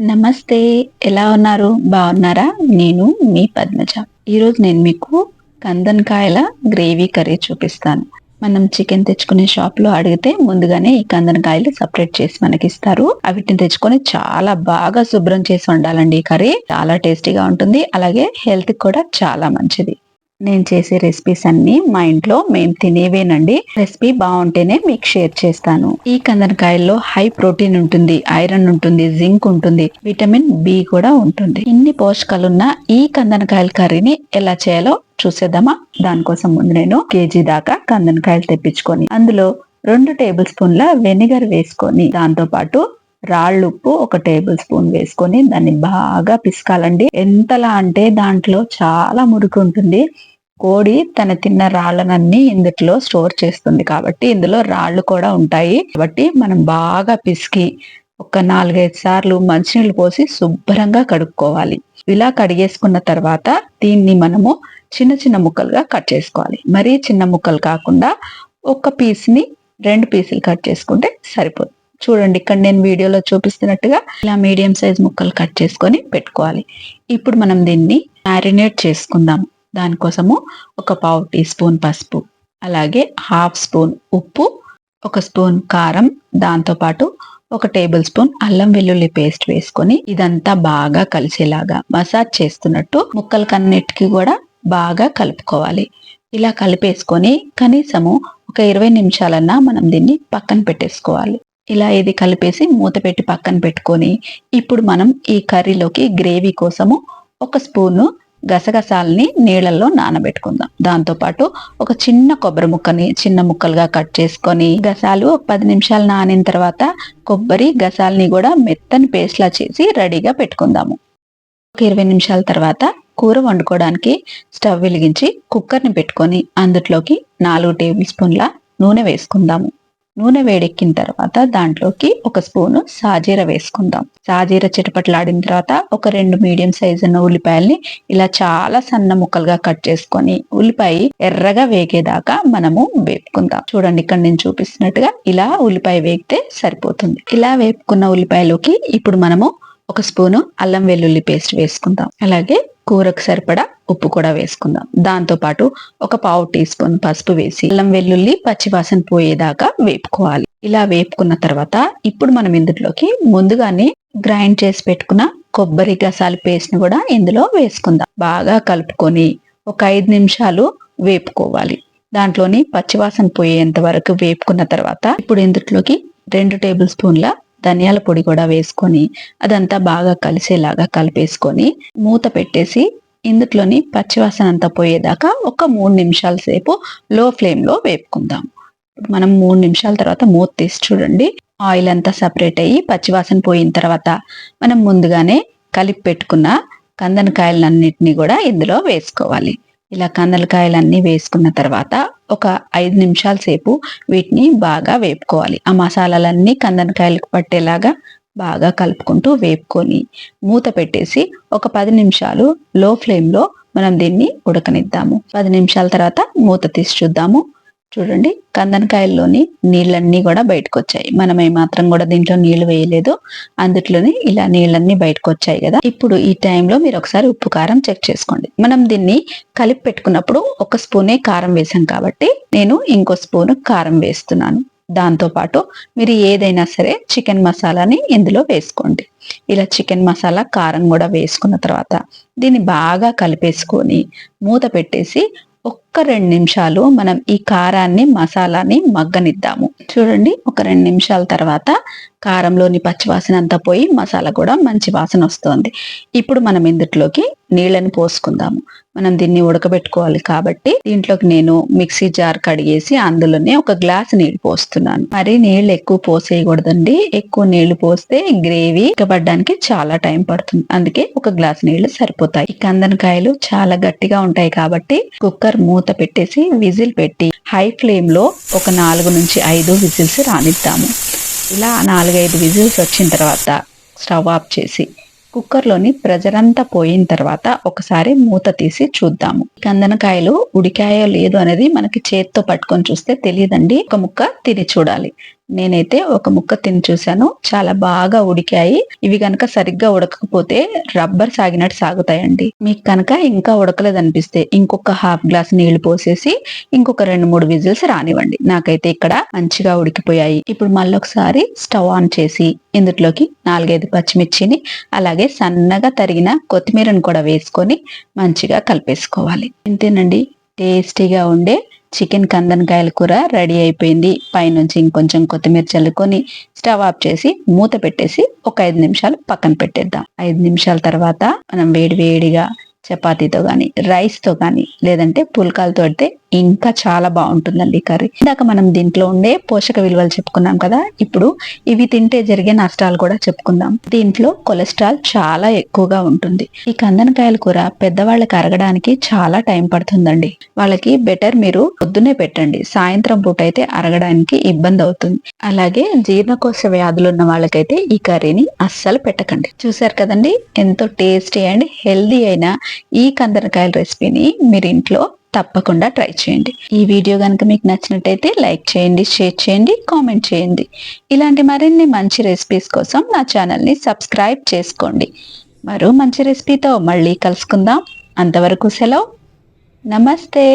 నమస్తే ఎలా ఉన్నారు? బాగున్నారా? నేను మీ పద్మజ. ఈరోజు నేను మీకు కందనకాయల గ్రేవీ కర్రీ చూపిస్తాను. మనం చికెన్ తెచ్చుకునే షాప్లో అడిగితే ముందుగానే ఈ కందనకాయలు సపరేట్ చేసి మనకి ఇస్తారు వీటిని తెచ్చుకొని చాలా బాగా శుభ్రం చేసి వండాలండి ఈ కర్రీ. చాలా టేస్టీగా ఉంటుంది. అలాగే హెల్త్ కూడా చాలా మంచిది. నేను చేసే రెసిపీస్ అన్ని మా ఇంట్లో మేము తినేవేనండి. రెసిపీ బాగుంటేనే మీకు షేర్ చేస్తాను. ఈ కందనకాయల్లో హై ప్రోటీన్ ఉంటుంది ఐరన్ ఉంటుంది జింక్ ఉంటుంది విటమిన్ బి కూడా ఉంటుంది. ఇన్ని పోషకాలున్న ఈ కందనకాయల కర్రీని ఎలా చేయాలో చూసేద్దామా? దానికోసం ముందు నేను కేజీ దాకా కందనకాయలు తెప్పించుకొని అందులో రెండు టేబుల్ స్పూన్ల వెనిగర్ వేసుకొని దాంతో పాటు రాళ్ళు ఉప్పు ఒక టేబుల్ స్పూన్ వేసుకొని దాన్ని బాగా పిసకాలండి. ఎంతలా అంటే దాంట్లో చాలా మురికి ఉంటుంది. కోడి తన తిన్న రాళ్ళనన్నీ ఇందులో స్టోర్ చేస్తుంది కాబట్టి ఇందులో రాళ్ళు కూడా ఉంటాయి. కాబట్టి మనం బాగా పిసికి ఒక నాలుగైదు సార్లు మంచినీళ్ళు పోసి శుభ్రంగా కడుక్కోవాలి. ఇలా కడిగేసుకున్న తర్వాత దీన్ని మనము చిన్న చిన్న ముక్కలుగా కట్ చేసుకోవాలి. మరీ చిన్న ముక్కలు కాకుండా ఒక పీస్ని రెండు పీసులు కట్ చేసుకుంటే సరిపోతుంది. చూడండి ఇక్కడ నేను వీడియోలో చూపిస్తున్నట్టుగా ఇలా మీడియం సైజ్ ముక్కలు కట్ చేసుకొని పెట్టుకోవాలి. ఇప్పుడు మనం దీన్ని మ్యారినేట్ చేసుకుందాం. దానికోసము ఒక పావు టీ స్పూన్ పసుపు అలాగే హాఫ్ స్పూన్ ఉప్పు ఒక స్పూన్ కారం దాంతోపాటు ఒక టేబుల్ స్పూన్ అల్లం వెల్లుల్లి పేస్ట్ వేసుకొని ఇదంతా బాగా కలిసేలాగా మసాజ్ చేస్తున్నట్టు ముక్కలకన్నిటికీ కూడా బాగా కలుపుకోవాలి. ఇలా కలిపేసుకొని కనీసము ఒక ఇరవై నిమిషాలన్నా మనం దీన్ని పక్కన పెట్టేసుకోవాలి. ఇలా ఇది కలిపేసి మూత పెట్టి పక్కన పెట్టుకొని ఇప్పుడు మనం ఈ కర్రీలోకి గ్రేవీ కోసము ఒక స్పూను గసగసాలని నీళ్ళల్లో నానబెట్టుకుందాం. దాంతో పాటు ఒక చిన్న కొబ్బరి ముక్కని చిన్న ముక్కలుగా కట్ చేసుకొని గసాలు ఒక పది నిమిషాలు నానిన తర్వాత కొబ్బరి గసాలని కూడా మెత్తని పేస్ట్లా చేసి రెడీగా పెట్టుకుందాము. ఒక ఇరవై నిమిషాల తర్వాత కూర వండుకోవడానికి స్టవ్ వెలిగించి కుక్కర్ని పెట్టుకొని అందులోకి నాలుగు టేబుల్ స్పూన్ల నూనె వేసుకుందాము. నూనె వేడెక్కిన తర్వాత దాంట్లోకి ఒక స్పూను సాజీర వేసుకుందాం. సాజీర చిటపట్లాడిన తర్వాత ఒక రెండు మీడియం సైజ్ ఉన్న ఉల్లిపాయల్ని ఇలా చాలా సన్న ముక్కలుగా కట్ చేసుకొని ఉల్లిపాయ ఎర్రగా వేగేదాకా మనము వేపుకుందాం. చూడండి ఇక్కడ నేను చూపిస్తున్నట్టుగా ఇలా ఉల్లిపాయ వేగితే సరిపోతుంది. ఇలా వేపుకున్న ఉల్లిపాయలోకి ఇప్పుడు మనము ఒక స్పూను అల్లం వెల్లుల్లి పేస్ట్ వేసుకుందాం. అలాగే కూరకు సరిపడా ఉప్పు కూడా వేసుకుందాం. దాంతో పాటు ఒక పావు టీ స్పూన్ పసుపు వేసి అల్లం వెల్లుల్లి పచ్చివాసన పోయేదాకా వేపుకోవాలి. ఇలా వేపుకున్న తర్వాత ఇప్పుడు మనం ఇందులోకి ముందుగానే గ్రైండ్ చేసి పెట్టుకున్న కొబ్బరి గసాల పేస్ట్ని కూడా ఇందులో వేసుకుందాం. బాగా కలుపుకొని ఒక ఐదు నిమిషాలు వేపుకోవాలి. దాంట్లోని పచ్చివాసన పోయేంత వరకు వేపుకున్న తర్వాత ఇప్పుడు ఇందులోకి రెండు టేబుల్ స్పూన్ల ధనియాల పొడి కూడా వేసుకొని అదంతా బాగా కలిసేలాగా కలిపేసుకొని మూత పెట్టేసి ఇందులోని పచ్చివాసన అంతా పోయేదాకా ఒక మూడు నిమిషాల సేపు లో ఫ్లేమ్లో వేపుకుందాం మనం మూడు నిమిషాల తర్వాత మూత తీసి చూడండి. ఆయిల్ అంతా సపరేట్ అయ్యి పచ్చివాసన పోయిన తర్వాత మనం ముందుగానే కలిపి పెట్టుకున్న కందనకాయలన్నింటినీ కూడా ఇందులో వేసుకోవాలి. ఇలా కందలకాయలన్నీ వేసుకున్న తర్వాత ఒక ఐదు నిమిషాల సేపు వీటిని బాగా వేపుకోవాలి. ఆ మసాలాలన్నీ కందనకాయలకు పట్టేలాగా బాగా కలుపుకుంటూ వేపుకొని మూత పెట్టేసి ఒక పది నిమిషాలు లో ఫ్లేమ్లో మనం దీన్ని ఉడకనిద్దాము. పది నిమిషాల తర్వాత మూత తీసి చూద్దాము. చూడండి కందనకాయల్లోని నీళ్ళన్నీ కూడా బయటకు వచ్చాయి మనం ఏమాత్రం కూడా దీంట్లో నీళ్ళు వేయలేదు. అందుట్లోనే ఇలా నీళ్ళన్నీ బయటకు వచ్చాయి కదా. ఇప్పుడు ఈ టైంలో మీరు ఒకసారి ఉప్పు కారం చెక్ చేసుకోండి. మనం దీన్ని కలిపి పెట్టుకున్నప్పుడు ఒక స్పూనే కారం వేసాం కాబట్టి నేను ఇంకో స్పూన్ కారం వేస్తున్నాను. దాంతో పాటు మీరు ఏదైనా సరే చికెన్ మసాలాని ఇందులో వేసుకోండి. ఇలా చికెన్ మసాలా కారం కూడా వేసుకున్న తర్వాత దీన్ని బాగా కలిపేసుకొని మూత పెట్టేసి ఒక్క రెండు నిమిషాలు మనం ఈ కారాన్ని మసాలాని మగ్గనిద్దాము. చూడండి ఒక రెండు నిమిషాల తర్వాత కారంలోని పచ్చివాసన అంతా పోయి మసాలా కూడా మంచి వాసన వస్తుంది. ఇప్పుడు మనం ఇందులోకి నీళ్ళని పోసుకుందాము. మనం దీన్ని ఉడకబెట్టుకోవాలి కాబట్టి దీంట్లోకి నేను మిక్సీ జార్ కడిగేసి అందులోనే ఒక గ్లాస్ నీళ్ళు పోస్తున్నాను. మరి నీళ్ళు ఎక్కువ పోసేయకూడదండి. ఎక్కువ నీళ్ళు పోస్తే గ్రేవీ ఇక్కబడ్డానికి చాలా టైం పడుతుంది. అందుకే ఒక గ్లాస్ నీళ్ళు సరిపోతాయి. ఈ కందనకాయలు చాలా గట్టిగా ఉంటాయి కాబట్టి కుక్కర్ మూత మూత పెట్టేసి విజిల్ పెట్టి హై ఫ్లేమ్లో ఒక నాలుగు నుంచి ఐదు విజిల్స్ రానిద్దాము. ఇలా నాలుగైదు విజిల్స్ వచ్చిన తర్వాత స్టవ్ ఆఫ్ చేసి కుక్కర్లోని ప్రెజర్ అంతా పోయిన తర్వాత ఒకసారి మూత తీసి చూద్దాము. కందనకాయలు ఉడికాయో లేదు అనేది మనకి చేత్తో పట్టుకొని చూస్తే తెలియదండి. ఒక ముక్క తిని చూడాలి. నేనైతే ఒక ముక్క తిని చూశాను. చాలా బాగా ఉడికాయి. ఇవి కనుక సరిగ్గా ఉడకకపోతే రబ్బర్ సాగినట్టు సాగుతాయండి. మీకు కనుక ఇంకా ఉడకలేదు అనిపిస్తే ఇంకొక హాఫ్ గ్లాస్ నీళ్ళు పోసేసి ఇంకొక రెండు మూడు విజిల్స్ రానివ్వండి. నాకైతే ఇక్కడ మంచిగా ఉడికిపోయాయి. ఇప్పుడు మళ్ళీ ఒకసారి స్టవ్ ఆన్ చేసి ఇందులోకి నాలుగైదు పచ్చిమిర్చిని అలాగే సన్నగా తరిగిన కొత్తిమీరను కూడా వేసుకొని మంచిగా కలిపేసుకోవాలి. ఇంతేనండి. టేస్టీగా ఉండే చికెన్ కందనకాయల కూర రెడీ అయిపోయింది. పైనుంచి ఇంకొంచెం కొత్తిమీర చల్లుకొని స్టవ్ ఆఫ్ చేసి మూత పెట్టేసి ఒక ఐదు నిమిషాలు పక్కన పెట్టేద్దాం. ఐదు నిమిషాల తర్వాత మనం వేడి వేడిగా చపాతీతో కానీ రైస్తో కానీ లేదంటే పుల్కాలతో అయితే ఇంకా చాలా బాగుంటుందండి కర్రీ. ఇందాక మనం దీంట్లో ఉండే పోషక విలువలు చెప్పుకున్నాం కదా ఇప్పుడు ఇవి తింటే జరిగే నష్టాలు కూడా చెప్పుకుందాం. దీంట్లో కొలెస్ట్రాల్ చాలా ఎక్కువగా ఉంటుంది. ఈ కందనకాయల కూర పెద్దవాళ్ళకి అరగడానికి చాలా టైం పడుతుందండి. వాళ్ళకి బెటర్ మీరు పొద్దునే పెట్టండి. సాయంత్రం పూట అయితే అరగడానికి ఇబ్బంది అవుతుంది. అలాగే జీర్ణకోశ వ్యాధులు ఉన్న వాళ్ళకైతే ఈ కర్రీని అస్సలు పెట్టకండి. చూసారు కదండి? ఎంతో టేస్టీ అండ్ హెల్దీ అయిన ఈ కందనకాయల రెసిపీని మీరు ఇంట్లో తప్పకుండా ట్రై చేయండి. ఈ వీడియో కనుక మీకు నచ్చినట్టయితే లైక్ చేయండి షేర్ చేయండి కామెంట్ చేయండి. ఇలాంటి మరిన్ని మంచి రెసిపీస్ కోసం నా ఛానల్ని సబ్స్క్రైబ్ చేసుకోండి. మరో మంచి రెసిపీతో మళ్ళీ కలుసుకుందాం. అంతవరకు సెలవు. నమస్తే.